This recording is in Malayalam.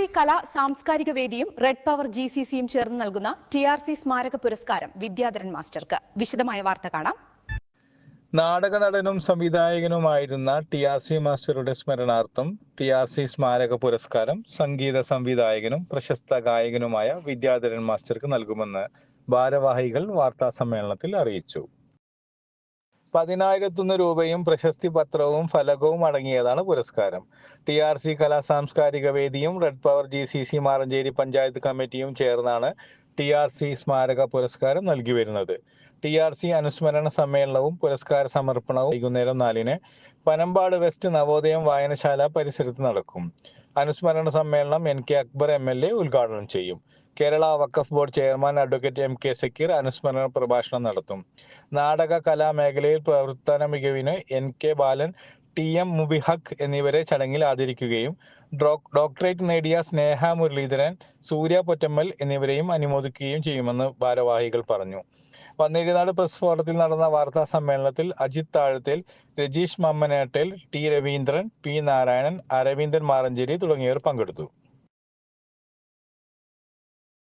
സി കലാ സാംസ്കാരിക വേദിയും റെഡ് പവർ ജി സി സിയും ചേർന്ന് നൽകുന്ന ടി ആർ സി സ്മാരക പുരസ്കാരം വിദ്യാധരൻ മാസ്റ്റർക്ക്. വിശദമായ വാർത്ത കാണാം. നാടക നടനും സംവിധായകനുമായിരുന്ന ടി ആർ സി മാസ്റ്ററുടെ സ്മരണാർത്ഥം ടി ആർ സി സ്മാരക പുരസ്കാരം സംഗീത സംവിധായകനും പ്രശസ്ത ഗായകനുമായ വിദ്യാധരൻ മാസ്റ്റർക്ക് നൽകുമെന്ന് ഭാരവാഹികൾ വാർത്താ സമ്മേളനത്തിൽ അറിയിച്ചു. പതിനായിരത്തൊന്ന് രൂപയും പ്രശസ്തി പത്രവും ഫലകവും അടങ്ങിയതാണ് പുരസ്കാരം. ടി ആർ സി കലാ സാംസ്കാരിക വേദിയും red power G C C Maranchery panchayat കമ്മിറ്റിയും ചേർന്നാണ് ടി ആർ സി സ്മാരക പുരസ്കാരം നൽകി വരുന്നത്. ടി ആർ സി അനുസ്മരണ സമ്മേളനവും പുരസ്കാര സമർപ്പണവും വൈകുന്നേരം നാലിന് പനമ്പാട് വെസ്റ്റ് നവോദയം വായനശാല പരിസരത്ത് നടക്കും. അനുസ്മരണ സമ്മേളനം N K Akbar M L A ഉദ്ഘാടനം ചെയ്യും. കേരള വഖഫ് board chairman advocate M K Zakir അനുസ്മരണ പ്രഭാഷണം നടത്തും. നാടക കലാമേഖലയിൽ പ്രവർത്തന മികവിന് N K Balan T M മുബിഹക് എന്നിവരെ ചടങ്ങിൽ ആദരിക്കുകയും ഡോക്ടറേറ്റ് നേടിയ സ്നേഹ മുരളീധരൻ സൂര്യ പൊറ്റമ്മൽ എന്നിവരെയും അനുമോദിക്കുകയും ചെയ്യുമെന്ന് ഭാരവാഹികൾ പറഞ്ഞു. പന്നിരിനാട് പ്രസ് ഫോറത്തിൽ നടന്ന വാർത്താ സമ്മേളനത്തിൽ അജിത് താഴത്തിൽ രജീഷ് മമ്മനേട്ടൽ ടി രവീന്ദ്രൻ പി നാരായണൻ അരവിന്ദൻ മാറഞ്ചേരി തുടങ്ങിയവർ പങ്കെടുത്തു.